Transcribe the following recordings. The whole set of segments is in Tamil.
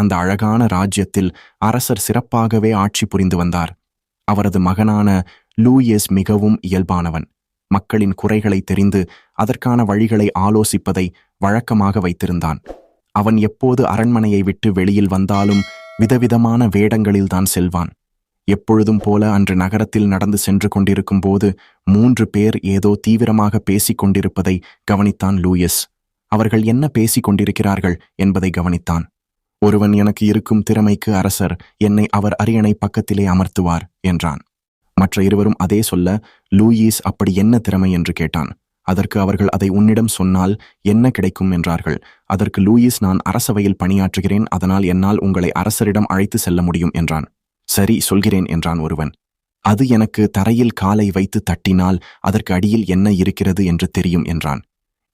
அந்த அழகான ராஜ்யத்தில் அரசர் சிறப்பாகவே ஆட்சி புரிந்து வந்தார். அவரது மகனான லூயஸ் மிகவும் இயல்பானவன். மக்களின் குறைகளை தெரிந்து அதற்கான வழிகளை ஆலோசிப்பதை வழக்கமாக வைத்திருந்தான். அவன் எப்போது அரண்மனையை விட்டு வெளியில் வந்தாலும் விதவிதமான வேடங்களில்தான் செல்வான். எப்பொழுதும் போல அன்று நகரத்தில் நடந்து சென்று கொண்டிருக்கும் போது மூன்று பேர் ஏதோ தீவிரமாக பேசிக் கொண்டிருப்பதை கவனித்தான் லூயஸ். அவர்கள் என்ன பேசிக் கொண்டிருக்கிறார்கள் என்பதை கவனித்தான். ஒருவன் எனக்கு இருக்கும் திறமைக்கு அரசர் என்னை அவர் அரியணை பக்கத்திலே அமர்த்துவார் என்றான். மற்ற இருவரும் அதே சொல்ல லூயிஸ் அப்படி என்ன திறமை? என்று கேட்டான். அதற்கு அவர்கள் அதை உன்னிடம் சொன்னால் என்ன கிடைக்கும்? என்றார்கள். அதற்கு லூயிஸ் நான் அரசவையில் பணியாற்றுகிறேன் அதனால் என்னால் உங்களை அரசரிடம் அழைத்து செல்ல முடியும் என்றான். சரி சொல்கிறேன் என்றான் ஒருவன். அது எனக்கு தரையில் காலை வைத்து தட்டினால் அதற்கு அடியில் என்ன இருக்கிறது? என்று தெரியும் என்றான்.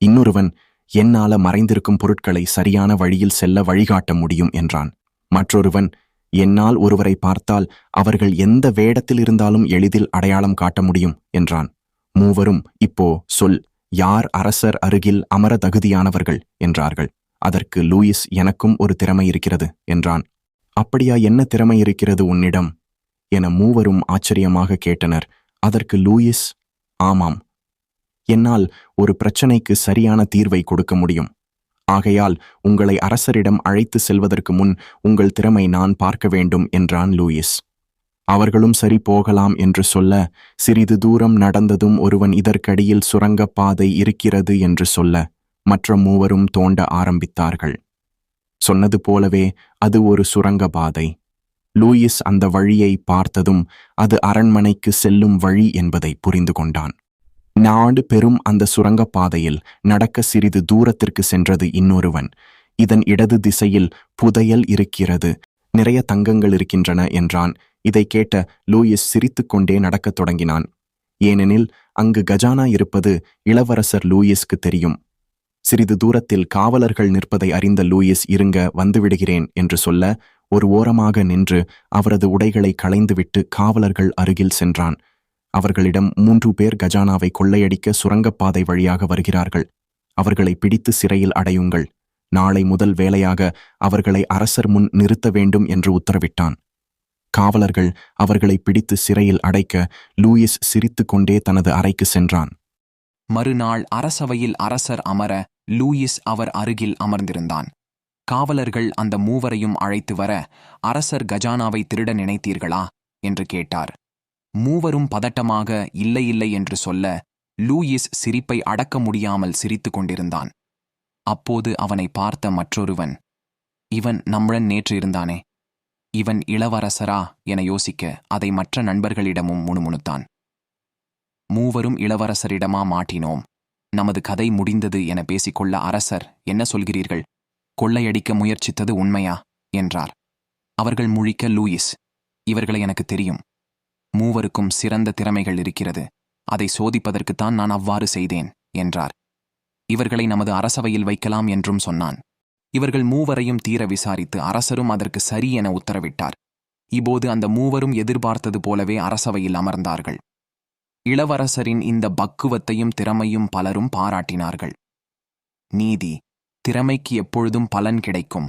இன்னொருவன் என்னால மறைந்திருக்கும் பொருட்களை சரியான வழியில் செல்ல வழிகாட்ட முடியும் என்றான். மற்றொருவன் என்னால் ஒருவரை பார்த்தால் அவர்கள் எந்த வேடத்தில் இருந்தாலும் எளிதில் அடையாளம் காட்ட முடியும் என்றான். மூவரும் இப்போ சொல் யார் அரசர் அருகில் அமர தகுதியானவர்கள்? என்றார்கள். அதற்கு லூயிஸ் எனக்கும் ஒரு திறமை இருக்கிறது என்றான். அப்படியா என்ன திறமை இருக்கிறது உன்னிடம்? என மூவரும் ஆச்சரியமாக கேட்டனர். அதற்கு லூயிஸ்? ஆமாம் என்னால் ஒரு பிரச்சனைக்கு சரியான தீர்வை கொடுக்க முடியும். ஆகையால் உங்களை அரசரிடம் அழைத்து செல்வதற்கு முன் உங்கள் திறமை நான் பார்க்க வேண்டும் என்றான் லூயிஸ். அவர்களும் சரி போகலாம் என்று சொல்ல சிறிது தூரம் நடந்ததும் ஒருவன் இதற்கடியில் சுரங்கப் பாதை இருக்கிறது என்று சொல்ல மற்ற மூவரும் தோண்ட ஆரம்பித்தார்கள். சொன்னது போலவே அது ஒரு சுரங்கப்பாதை லூயிஸ் அந்த வழியை பார்த்ததும் அது அரண்மனைக்கு செல்லும் வழி என்பதை புரிந்து கொண்டான். நாடு பெரும் அந்த சுரங்கப் பாதையில் நடக்க சிறிது தூரத்திற்கு சென்றது இன்னொருவன். இதன் இடது திசையில் புதையல் இருக்கிறது. நிறைய தங்கங்கள் இருக்கின்றன என்றான். இதை கேட்ட லூயிஸ் சிரித்துக்கொண்டே நடக்கத் தொடங்கினான். ஏனெனில் அங்கு கஜானா இருப்பது இளவரசர் லூயிஸ்க்கு தெரியும். சிறிது தூரத்தில் காவலர்கள் நிற்பதை அறிந்த லூயிஸ் இருங்க வந்துவிடுகிறேன் என்று சொல்ல ஒரு ஓரமாக நின்று அவரது உடைகளை களைந்துவிட்டு காவலர்கள் அருகில் சென்றான். அவர்களிடம் மூன்று பேர் கஜானாவை கொள்ளையடிக்க சுரங்கப்பாதை வழியாக வருகிறார்கள். அவர்களை பிடித்து சிறையில் அடையுங்கள். நாளை முதல் வேலையாக அவர்களை அரசர் முன் நிறுத்த வேண்டும் என்று உத்தரவிட்டான். காவலர்கள் அவர்களை பிடித்து சிறையில் அடைக்க லூயிஸ் சிரித்துக்கொண்டே தனது அறைக்கு சென்றான். மறுநாள் அரசவையில் அரசர் அமர லூயிஸ் அவர் அருகில் அமர்ந்திருந்தான். காவலர்கள் அந்த மூவரையும் அழைத்து வர அரசர் கஜானாவை திருட நினைத்தீர்களா? என்று கேட்டார். மூவரும் பதட்டமாக இல்லை இல்லை என்று சொல்ல லூயிஸ் சிரிப்பை அடக்க முடியாமல் சிரித்துக் கொண்டிருந்தான். அப்போது அவனை பார்த்த மற்றொருவன் இவன் நம்முடன் நேற்று இருந்தானே? இவன் இளவரசரா? என யோசிக்க அதை மற்ற நண்பர்களிடமும் முணுமுணுத்தான். மூவரும் இளவரசரிடமா மாட்டினோம். நமது கதை முடிந்தது என பேசிக்கொள்ள அரசர் என்ன சொல்கிறீர்கள்? கொள்ளையடிக்க முயற்சித்தது உண்மையா? என்றார். அவர்கள் முழிக்க லூயிஸ் இவர்களை எனக்கு தெரியும். மூவருக்கும் சிறந்த திறமைகள் இருக்கிறது. அதை சோதிப்பதற்குத்தான் நான் அவ்வாறு செய்தேன் என்றார். இவர்களை நமது அரசவையில் வைக்கலாம் என்றும் சொன்னான். இவர்கள் மூவரையும் தீர விசாரித்து அரசரும் அதற்கு சரி என உத்தரவிட்டார். இப்போது அந்த மூவரும் எதிர்பார்த்தது போலவே அரசவையில் அமர்ந்தார்கள். இளவரசரின் இந்த பக்குவத்தையும் திறமையும் பலரும் பாராட்டினார்கள். நீதி திறமைக்கு எப்பொழுதும் பலன் கிடைக்கும்.